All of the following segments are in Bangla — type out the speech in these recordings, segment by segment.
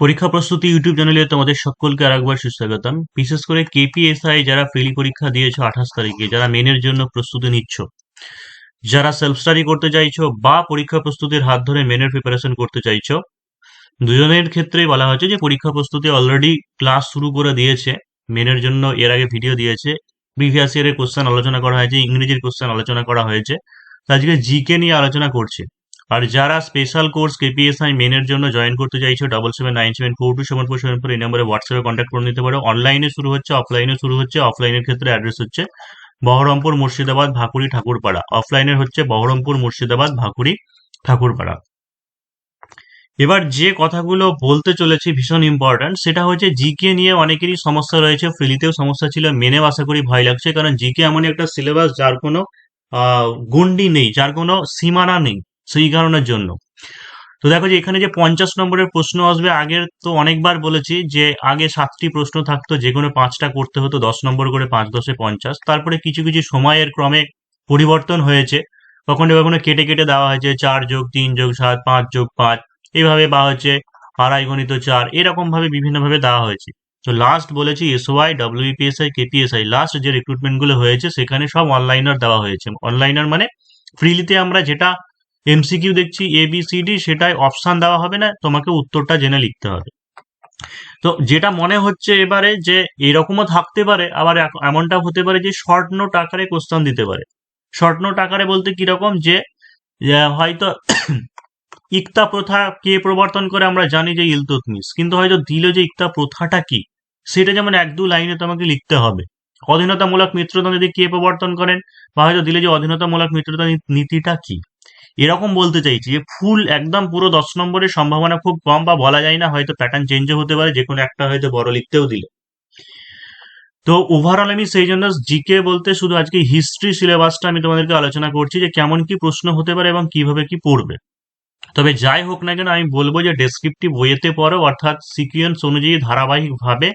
পরীক্ষা প্রস্তুতি ইউটিউব চ্যানেলে তোমাদের সকলকে আরেকবার সুস্বাগতম। বিশেষ করে কেপিএসআই যারা ফ্রিলি পরীক্ষা দিয়েছ আঠাশ তারিখে, যারা মেনের জন্য প্রস্তুতি নিচ্ছ, যারা সেলফ স্টাডি করতে চাইছো বা পরীক্ষা প্রস্তুতির হাত ধরে মেনের প্রিপারেশন করতে চাইছো, দুজনের ক্ষেত্রে বলা হয়েছে যে পরীক্ষা প্রস্তুতি অলরেডি ক্লাস শুরু করে দিয়েছে, মেনের জন্য এর আগে ভিডিও দিয়েছে প্রিভিয়াস ইয়ারের কোশ্চেন আলোচনা করা হয়েছে, ইংরেজির কোশ্চেন আলোচনা করা হয়েছে আজকে জিকে নিয়ে আলোচনা করছে। আর যারা স্পেশাল কোর্স কেপিএসআই মেনের জন্য জয়েন করতে চাইছো double seven nine seven four two seven four seven four এই নম্বরে হোয়াটসঅ্যাপে কন্ট্যাক্ট করে নিতে পারো। অনলাইনে শুরু হচ্ছে অফলাইনে শুরু হচ্ছে অফলাইনের ক্ষেত্রে অ্যাড্রেস হচ্ছে বহরমপুর মুর্শিদাবাদ ভাকুড়ি ঠাকুরপাড়া। অফলাইনের হচ্ছে বহরমপুর মুর্শিদাবাদ ভাকুড়ি ঠাকুরপাড়া। এবার যে কথাগুলো বলতে চলেছি ভীষণ ইম্পর্ট্যান্ট সেটা হচ্ছে জিকে নিয়ে অনেকেরই সমস্যা রয়েছে ফ্রিলিতেও সমস্যা ছিল, মেনেও আশা করি ভয় লাগছে, কারণ জিকে এমনই একটা সিলেবাস যার কোনো গন্ডি নেই, যার কোনো সীমানা নেই। সেই কারণের জন্য। তো দেখো যে এখানে যে পঞ্চাশ নম্বরের প্রশ্ন আসবে, আগের তো অনেকবার বলেছি যে আগে সাতটি প্রশ্ন থাকতো, যে কোনো পাঁচটা করতে হতো, দশ নম্বর করে পাঁচ, দশে পঞ্চাশ। তারপরে কিছু কিছু সময়ের ক্রমে পরিবর্তন হয়েছে। কখনো কখনো কেটে কেটে দেওয়া হয়েছে চার যোগ তিন যোগ সাত, পাঁচ যোগ পাঁচ। এইভাবে বা হচ্ছে আড়াই গণিত চার এরকম ভাবে বিভিন্নভাবে দেওয়া হয়েছে। তো লাস্ট বলেছি এসওআই ডাব্লিউপিএসআই কেপিএসআই লাস্ট যে রিক্রুটমেন্টগুলো হয়েছে, সেখানে সব অনলাইনার দেওয়া হয়েছে। অনলাইনার মানে ফ্রিলিতে আমরা যেটা এমসিকিউ দেখছি এ বি সি ডি সেটাই অপশান দেওয়া হবে না, তোমাকে উত্তরটা জেনে লিখতে হবে। তো যেটা মনে হচ্ছে এবারে যে এরকমও থাকতে পারে, আবার এমনটা হতে পারে যে শর্ট নোট আকারে কোশ্চান দিতে পারে। শর্ট নোট আকারে বলতে কীরকম যে হয়তো ইকতা প্রথা কে প্রবর্তন করে আমরা জানি যে ইলতুতমিস কিন্তু হয়তো দিল যে ইকতা প্রথাটা কি, সেটা যেমন এক দু লাইনে তোমাকে লিখতে হবে। অধীনতামূলক মিত্রতা নীতি কে প্রবর্তন করেন, বা হয়তো দিলে যে অধীনতামূলক মিত্রতা নীতিটা কি? এরকম বলতে চাইছি যে ফুল একদম পুরো দশ নম্বরের সম্ভাবনা খুব কম বা বলা যায় না, হয়তো প্যাটার্ন চেঞ্জও হতে পারে, যে কোনো একটা হয়তো বড় লিখতেও দিলে। তো ওভারঅল আমি সেই জন্য জিকে বলতে শুধু আজকে হিস্ট্রি সিলেবাসটা আমি তোমাদেরকে আলোচনা করছি যে কেমন কি প্রশ্ন হতে পারে এবং কীভাবে কি পড়বে। তবে যাই হোক না কেন আমি বলব যে ডেসক্রিপটিভ বইয়েতে পড়ো, অর্থাৎ সিকুয়েন্স অনুযায়ী ধারাবাহিকভাবে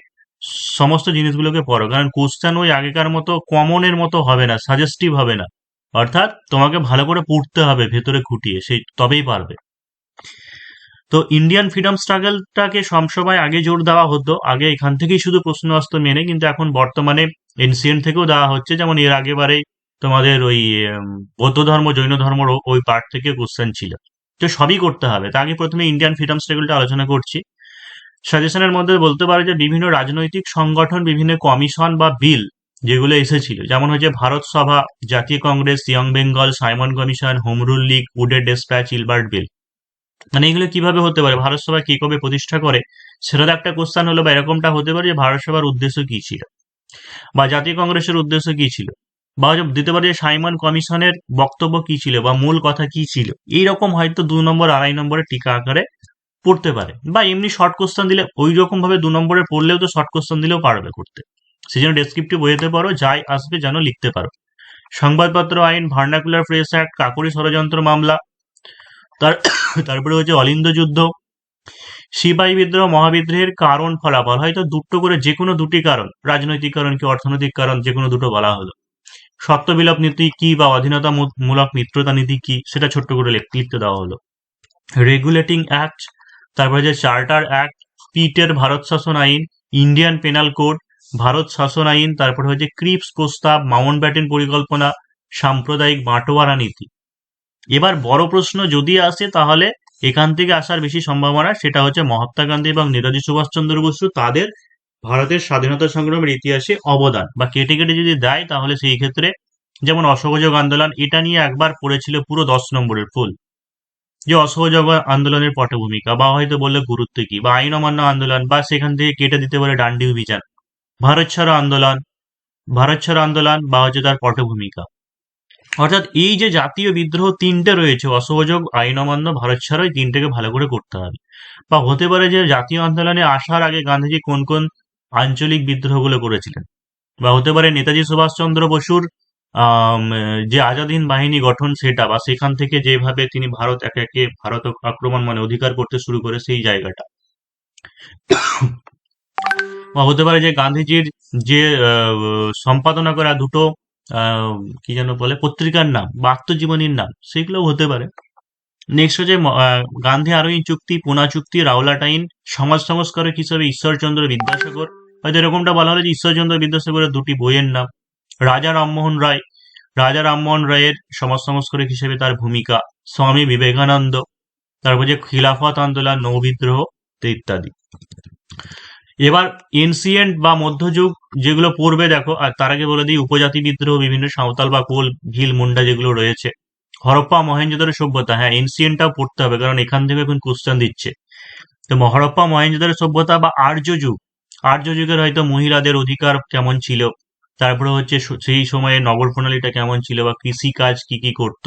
সমস্ত জিনিসগুলোকে পড়ো। কারণ কোশ্চেন ওই আগেকার মতো কমনের মতো হবে না সাজেস্টিভ হবে না। অর্থাৎ তোমাকে ভালো করে পড়তে হবে ভেতরে খুঁটিয়ে, সেই তবেই পারবে। তো ইন্ডিয়ান ফ্রিডম স্ট্রাগলটাকে সবসময় আগে জোর দেওয়া হতো, আগে এখান থেকেই শুধু প্রশ্ন আসতো মেনে, কিন্তু এখন বর্তমানে এনসিএন্ট থেকেও দেওয়া হচ্ছে, যেমন এর আগেবারে তোমাদের ওই বৌদ্ধ ধর্ম, জৈন ধর্ম ওই পার্ট থেকে কোশ্চেন ছিল। তো সবই করতে হবে। তা আগে প্রথমে ইন্ডিয়ান ফ্রিডম স্ট্রাগলটা আলোচনা করছি। সাজেশনের মধ্যে বলতে পারো যে বিভিন্ন রাজনৈতিক সংগঠন, বিভিন্ন কমিশন বা বিল যেগুলো এসেছিল। যেমন হচ্ছে ভারত সভা, জাতীয় Congress, Young Bengal, Simon Commission, Home Rule League, উডের despatch, Ilbert বিল। মানে এগুলো কীভাবে হতে পারে? ভারত সভা কে কবে প্রতিষ্ঠা করে? সেটা তো একটা কোশ্চান হলো বা এরকমটা হতে পারে যে ভারত সভার উদ্দেশ্য কি ছিল? বা জাতীয় কংগ্রেসের উদ্দেশ্য কি ছিল? বা দিতে পারে যে সাইমন কমিশনের বক্তব্য কি ছিল বা মূল কথা কি ছিল? এইরকম হয়তো দু নম্বর, আড়াই নম্বরে টিকা আকারে পড়তে পারে। বা এমনি শর্ট কোশ্চেন দিলে ওই রকম ভাবে দু নম্বরে পড়লেও তো শর্ট কোশ্চেন দিলেও পারবে করতে। সেই জন্য ডেসক্রিপটিভ বইতে পারো যাই আসবে যেন লিখতে পারো। সংবাদপত্র, আইন ভার্নাকুলার প্রেস অ্যাক্ট কাকুরি ষড়যন্ত্র মামলা, তার, তারপরে হচ্ছে অলিন্দ যুদ্ধ, সিপাহী বিদ্রোহ, মহাবিদ্রোহের কারণ ফলাফল, হয়তো দুটো করে যে কোনো দুটি কারণ, রাজনৈতিক কারণ কি অর্থনৈতিক কারণ যে কোনো দুটো বলা হলো। সত্যবিলোপ নীতি কি বা অধীনতামূলক মিত্রতা নীতি কি, সেটা ছোট্ট করে লিখতে দেওয়া হলো। রেগুলেটিং অ্যাক্ট তারপরে যে চার্টার অ্যাক্ট পিটের ভারত শাসন আইন ইন্ডিয়ান পেনাল কোড ভারত শাসন আইন, তারপরে হচ্ছে ক্রিপস প্রস্তাব, মাউন্ট ব্যাটেন পরিকল্পনা, সাম্প্রদায়িক বাঁটোয়ারা নীতি। এবার বড় প্রশ্ন যদি আসে, তাহলে এখান থেকে আসার বেশি সম্ভাবনা সেটা হচ্ছে মহাত্মা গান্ধী এবং নেতাজি সুভাষচন্দ্র বসু তাদের ভারতের স্বাধীনতা সংগ্রামের ইতিহাসে অবদান বা কেটে কেটে যদি দেয়, তাহলে সেই ক্ষেত্রে যেমন অসহযোগ আন্দোলন, এটা নিয়ে একবার পড়েছিল পুরো দশ নম্বরের ফুল। যে অসহযোগ আন্দোলনের পটভূমিকা বা হয়তো বললে গুরুত্ব কি বা আইন অমান্য আন্দোলন বা সেখান থেকে কেটে দিতে পারে ডান্ডি অভিযান ভারত ছাড়ো আন্দোলন, ভারত ছাড়ো আন্দোলন বা হচ্ছে তার পটভূমিকা। অর্থাৎ এই যে জাতীয় বিদ্রোহ তিনটে রয়েছে অসহযোগ আইন অমান্য, ভারত ছাড়ো, এই তিনটেকে ভালো করে করতে হবে। বা হতে পারে যে জাতীয় আন্দোলনে আসার আগে গান্ধীজি কোন কোন আঞ্চলিক বিদ্রোহগুলো করেছিলেন? বা হতে পারে নেতাজি সুভাষচন্দ্র বসুর যে আজাদিন বাহিনী গঠন সেটা, বা সেখান থেকে যেভাবে তিনি ভারত একে একে ভারত আক্রমণ মানে অধিকার করতে শুরু করে সেই জায়গাটা। হতে পারে যে গান্ধীজির যে সম্পাদনা করা দুটো কি যেন বলে, পত্রিকার নাম, বা আত্মজীবনীর নাম, সেগুলোও হতে পারে। নেক্সট হচ্ছে গান্ধী আরোহী চুক্তি, পুনা চুক্তি রাওলাট আইন সমাজ সংস্কারক হিসেবে ঈশ্বরচন্দ্র বিদ্যাসাগর। হয়তো এরকমটা বলা হলো যে ঈশ্বরচন্দ্র বিদ্যাসাগরের দুটি বইয়ের নাম। রাজা রামমোহন রায়, রাজা রামমোহন রায়ের সমাজ সংস্কারক হিসেবে তার ভূমিকা, স্বামী বিবেকানন্দ। তারপর যে খিলাফত আন্দোলন নৌবিদ্রোহ ইত্যাদি। এবার এনসিয়েন্ট বা মধ্যযুগ যেগুলো পড়বে, দেখো, আর তার আগে বলে দিই, উপজাতি বিদ্রোহ, বিভিন্ন সাঁওতাল বা কোল ভিল মুন্ডা যেগুলো রয়েছে। হরপ্পা মহেঞ্জোদারো সভ্যতা হ্যাঁ এনসিয়েন্টটাও পড়তে হবে, কারণ এখান থেকে এখন কোশ্চেন দিচ্ছে। তো হরপ্পা মহেঞ্জোদারো সভ্যতা বা আর্য যুগ, আর্য যুগের হয়তো মহিলাদের অধিকার কেমন ছিল? তারপরে হচ্ছে সেই সময়ে নগর প্রণালীটা কেমন ছিল বা কৃষি কাজ কি কি করত?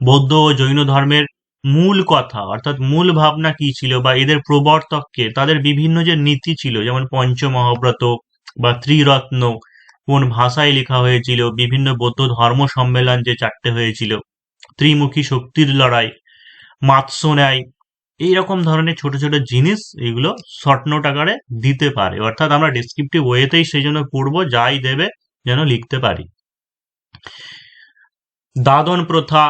বৌদ্ধ ও জৈন ধর্মের মূল কথা, অর্থাৎ মূল ভাবনা কি ছিল বা এদের প্রবর্তককে তাদের বিভিন্ন যে নীতি ছিল, যেমন পঞ্চমহাব্রত বা ত্রিরত্ন, কোন ভাষায় লেখা হয়েছিল, বিভিন্ন বৌদ্ধ ধর্ম সম্মেলন যে চারটে হয়েছিল, ত্রিমুখী শক্তির লড়াই, মাৎস্য ন্যায়, এইরকম ধরনের ছোট ছোট জিনিস এগুলো শর্ট নোট আকারে দিতে পারে। অর্থাৎ আমরা ডেসক্রিপটিভ ওয়েতেই সেই জন্য পড়ব, যাই দেবে যেন লিখতে পারি। দাদন প্রথা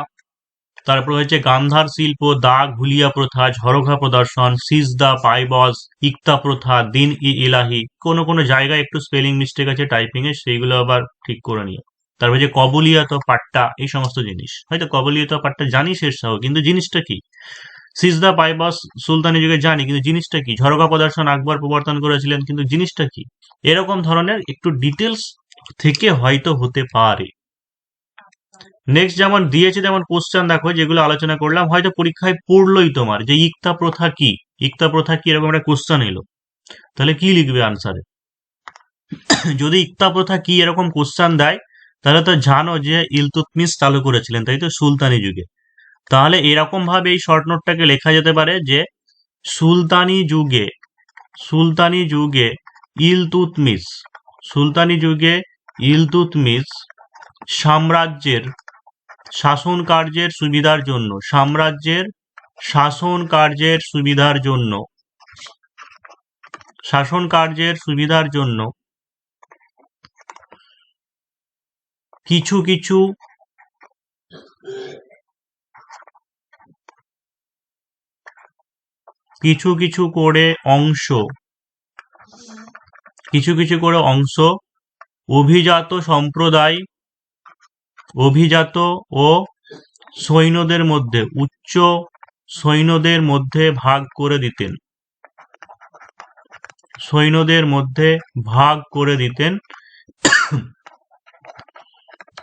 তারপর হচ্ছে গান্ধার শিল্প দাগ হুলিয়া প্রথা ঝরোখা প্রদর্শন, সিজদা পাইবস ইকতা প্রথা, দিন ই ইলাহি। কোনো কোনো জায়গায় একটু স্পেলিং মিস্টেক আছে টাইপিং এ সেইগুলো আবার ঠিক করে নিও। তারপর যে কবলিয়াত পাট্টা, এই সমস্ত জিনিস। হয়তো কবলিয়াত পাট্টা জানি শেষ সহ কিন্তু জিনিসটা কি? সিজদা পাইবস সুলতানি যুগে জানি, কিন্তু জিনিসটা কি? ঝরোখা প্রদর্শন আকবর প্রবর্তন করেছিলেন, কিন্তু জিনিসটা কি? এরকম ধরনের একটু ডিটেলস থেকে হয়তো হতে পারে। নেক্সট যেমন দিয়েছে যেমন কোশ্চেন দেখো, যেগুলো আলোচনা করলাম, হয়তো পরীক্ষায় পড়লোই তোমার যে ইকতা প্রথা কি? ইকতা প্রথা কি? এরকম একটা কোশ্চেন এলো। তাহলে কি লিখবে আনসারে যদি ইকতা প্রথা কি এরকম কোশ্চেন দেয়, তাহলে তো জানো যে ইলতুতমিস চালু করেছিলেন, তাই তো? সুলতানি যুগে। তাহলে এরকম ভাবে এই শর্ট নোটটাকে লেখা যেতে পারে যে, সুলতানি যুগে সুলতানি যুগে ইলতুতমিস সুলতানি যুগে ইলতুতমিস সাম্রাজ্যের শাসন কার্যের সুবিধার জন্য, সাম্রাজ্যের শাসন কার্যের সুবিধার জন্য। শাসন কার্যের সুবিধার জন্য কিছু কিছু কিছু কিছু করে অংশ, কিছু কিছু করে অংশ, অভিজাত সম্প্রদায় অভিজাত ও সৈন্যদের মধ্যে, উচ্চ সৈন্যদের মধ্যে ভাগ করে দিতেন। সৈন্যদের মধ্যে ভাগ করে দিতেন।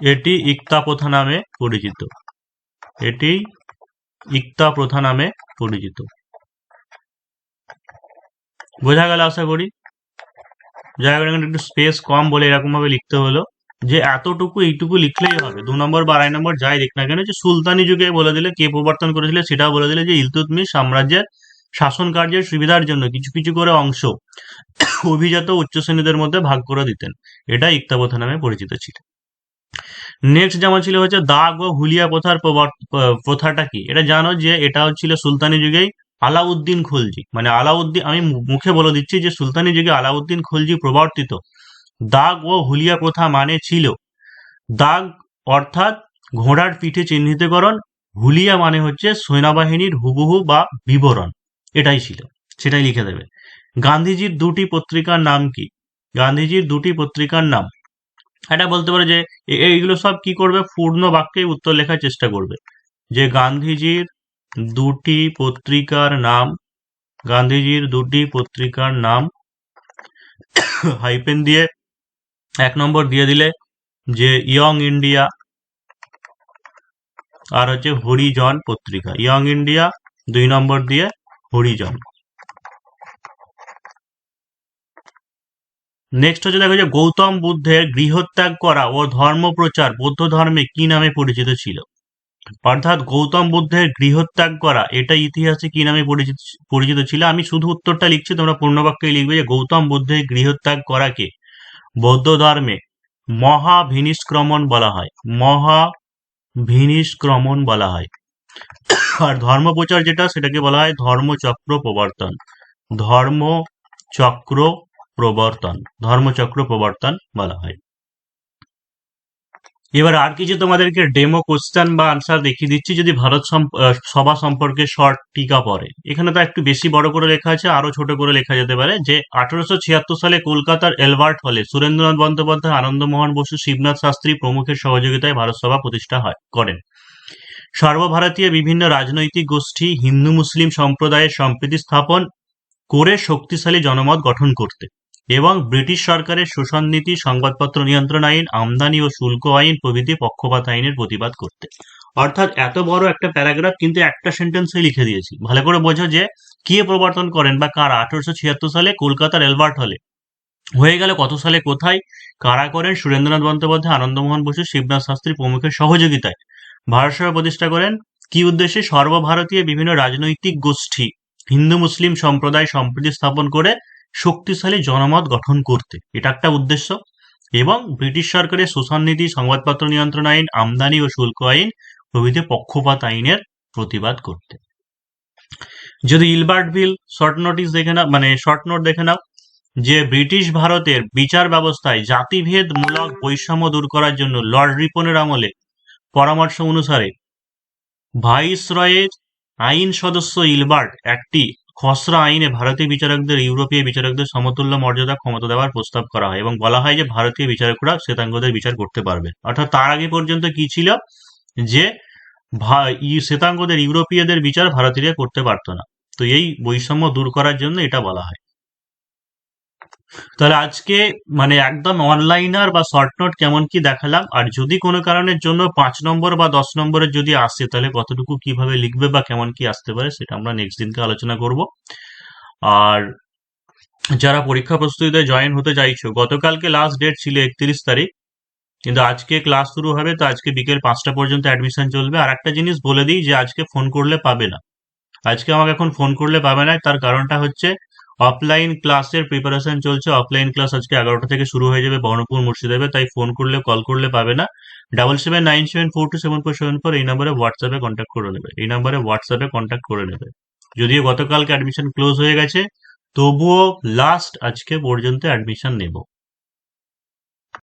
এটি ইক্তা প্রথা নামে পরিচিত। এটি ইক্তা প্রথা নামে পরিচিত। বোঝা গেল আশা করি? জায়গাটা একটু স্পেস কম বলে এরকম ভাবে লিখতে হলো। যে এতটুকু এইটুকু লিখলেই হবে। দু নম্বর বা আড়াই নম্বর যাই লিখ না কেন যে সুলতানি যুগে বলে দিলে, কে প্রবর্তন করেছিল সেটাও বলে দিলে যে ইলতুতমিশ সাম্রাজ্যের শাসন কার্যের সুবিধার জন্য কিছু কিছু করে অংশ অভিজাত উচ্চ শ্রেণীদের মধ্যে ভাগ করে দিতেন। এটা ইক্তাবথা নামে পরিচিত ছিল। নেক্সট যেমন ছিল হচ্ছে দাগ ও হুলিয়া প্রথার প্রথাটা কি? এটা জানো যে এটা হচ্ছিল সুলতানি যুগেই আলাউদ্দিন খলজি। মানে আলাউদ্দিন, আমি মুখে বলে দিচ্ছি যে সুলতানি যুগে আলাউদ্দিন খলজি প্রবর্তিত। দাগ ও হুলিয়া প্রথা মানে ছিল, দাগ অর্থাৎ ঘোড়ার পিঠে চিহ্নিতকরণ, হুলিয়া মানে হচ্ছে সেনাবাহিনীর হুবহু বা বিবরণ, এটাই ছিল, সেটাই লিখে দেবে। গান্ধীজির দুটি পত্রিকার নাম কি? গান্ধীজির দুটি পত্রিকার নাম, এটা বলতে পারে যে এইগুলো সব কি করবে? পূর্ণ বাক্যে উত্তর লেখার চেষ্টা করবে। যে গান্ধীজির দুটি পত্রিকার নাম, গান্ধীজির দুটি পত্রিকার নাম, হাইপেন দিয়ে এক নম্বর দিয়ে দিলে যে ইয়ং ইন্ডিয়া আর হচ্ছে হরিজন পত্রিকা। ইয়ং ইন্ডিয়া দুই নম্বর দিয়ে হরিজন নেক্সট হচ্ছে দেখো যে গৌতম বুদ্ধের গৃহত্যাগ করা ও ধর্মপ্রচার বৌদ্ধ ধর্মে কি নামে পরিচিত ছিল? অর্থাৎ গৌতম বুদ্ধের গৃহত্যাগ করা এটা ইতিহাসে কি নামে পরিচিত পরিচিত ছিল? আমি শুধু উত্তরটা লিখছি, তোমরা পূর্ণবাক্যে লিখবে যে গৌতম বুদ্ধের গৃহত্যাগ করাকে বৌদ্ধ ধর্মে মহাভিনিষ্ক্রমণ বলা হয়। মহাভিনিষ্ক্রমণ বলা হয়। আর ধর্মপ্রচার যেটা, সেটাকে বলা হয় ধর্মচক্র প্রবর্তন। ধর্মচক্র প্রবর্তন। ধর্মচক্র প্রবর্তন বলা হয়। এবার আর কিছু তোমাদেরকে ডেমো কোশ্চেন বা আনসার দেখিয়ে দিচ্ছি যদি ভারত সভা সম্পর্কে শর্ট টিকা পড়ে। এখানে তো একটু বেশি বড় করে লেখা আছে, আরও ছোট করে লেখা যেতে পারে যে, আঠারোশো ছিয়াত্তর সালে কলকাতার এলবার্ট হলে সুরেন্দ্রনাথ বন্দ্যোপাধ্যায়, আনন্দমোহন বসু, শিবনাথ শাস্ত্রী প্রমুখের সহযোগিতায় ভারত সভা প্রতিষ্ঠা হয়, করেন। সর্বভারতীয় বিভিন্ন রাজনৈতিক গোষ্ঠী, হিন্দু, মুসলিম সম্প্রদায়ের সম্প্রীতি স্থাপন করে শক্তিশালী জনমত গঠন করতে। এবং ব্রিটিশ সরকারের শোষণ নীতি, সংবাদপত্র নিয়ন্ত্রণ আইন, আমদানি ও শুল্ক আইন প্রভৃতি পক্ষপাত আইনের প্রতিবাদ করতে। অর্থাৎ এত বড় একটা প্যারাগ্রাফ কিন্তু একটা সেন্টেন্সে লিখে দিয়েছি। ভালো করে বোঝো যে কে প্রবর্তন করেন বা কারা, আঠারোশো ছিয়াত্তর সালে কলকাতার এলবার্ট হলে। হয়ে গেল কত সালে, কোথায়, কারা করেন, সুরেন্দ্রনাথ বন্দ্যোপাধ্যায়, আনন্দমোহন বসু, শিবনাথ শাস্ত্রী প্রমুখের সহযোগিতায়। ভারত সভা প্রতিষ্ঠা করেন কি উদ্দেশ্যে? সর্বভারতীয় বিভিন্ন রাজনৈতিক গোষ্ঠী, হিন্দু, মুসলিম সম্প্রদায় সম্প্রীতি স্থাপন করে শক্তিশালী জনমত গঠন করতে। এটা একটা উদ্দেশ্য। এবং ব্রিটিশ সরকারের শোষণ নীতি, সংবাদপত্র নিয়ন্ত্রণ আইন, আমদানি ও শুল্ক আইন প্রভৃতি পক্ষপাত আইনের প্রতিবাদ করতে। যদি ইলবার্ট বিল শর্ট নোটিস দেখে নাও মানে শর্ট নোট দেখে নাও, যে ব্রিটিশ ভারতের বিচার ব্যবস্থায় জাতিভেদ মূলক বৈষম্য দূর করার জন্য লর্ড রিপনের আমলে পরামর্শ অনুসারে ভাইসরয়ের আইন সদস্য ইলবার্ট একটি খসড়া আইনে ভারতীয় বিচারকদের, ইউরোপীয় বিচারকদের সমতুল্য মর্যাদা, ক্ষমতা দেওয়ার প্রস্তাব করা হয় এবং বলা হয় যে ভারতীয় বিচারকরা শ্বেতাঙ্গদের বিচার করতে পারবে। অর্থাৎ তার আগে পর্যন্ত কি ছিল? যে শ্বেতাঙ্গদের, ইউরোপীয়দের বিচার ভারতীয়রা করতে পারতো না। তো এই বৈষম্য দূর করার জন্য এটা বলা হয়। তাহলে আজকে মানে একদম অনলাইনার বা শর্ট নোট কেমন কি দেখালাম? আর যদি কোনো কারণের জন্য পাঁচ নম্বর বা দশ নম্বরের যদি আসে, তাহলে কতটুকু কীভাবে লিখবে বা কেমন কি আসতে পারে সেটা আমরা নেক্সট দিনকে আলোচনা করব। আর যারা পরীক্ষা প্রস্তুতিতে জয়েন হতে চাইছো, গতকালকে লাস্ট ডেট ছিল একত্রিশ তারিখ, কিন্তু আজকে ক্লাস শুরু হবে, তো আজকে বিকেল পাঁচটা পর্যন্ত অ্যাডমিশন চলবে। আর একটা জিনিস বলে দিই যে আজকে ফোন করলে পাবে না। আজকে আমাকে এখন ফোন করলে পাবে না, তার কারণটা হচ্ছে অফলাইন ক্লাসের প্রিপারেশন চলছে। অফলাইন ক্লাস আজকে এগারোটা থেকে শুরু হয়ে যাবে বর্ণপুর মুর্শিদাবে তাই ফোন করলে কল করলে পাবে না। Double seven nine seven four two seven four seven four এই নম্বরে হোয়াটসঅ্যাপে কন্ট্যাক্ট করে নেবে। এই নম্বরে হোয়াটসঅ্যাপে কন্ট্যাক্ট করে নেবে। যদিও গতকালকে অ্যাডমিশন ক্লোজ হয়ে গেছে, তবুও লাস্ট আজকে পর্যন্ত অ্যাডমিশন নেব।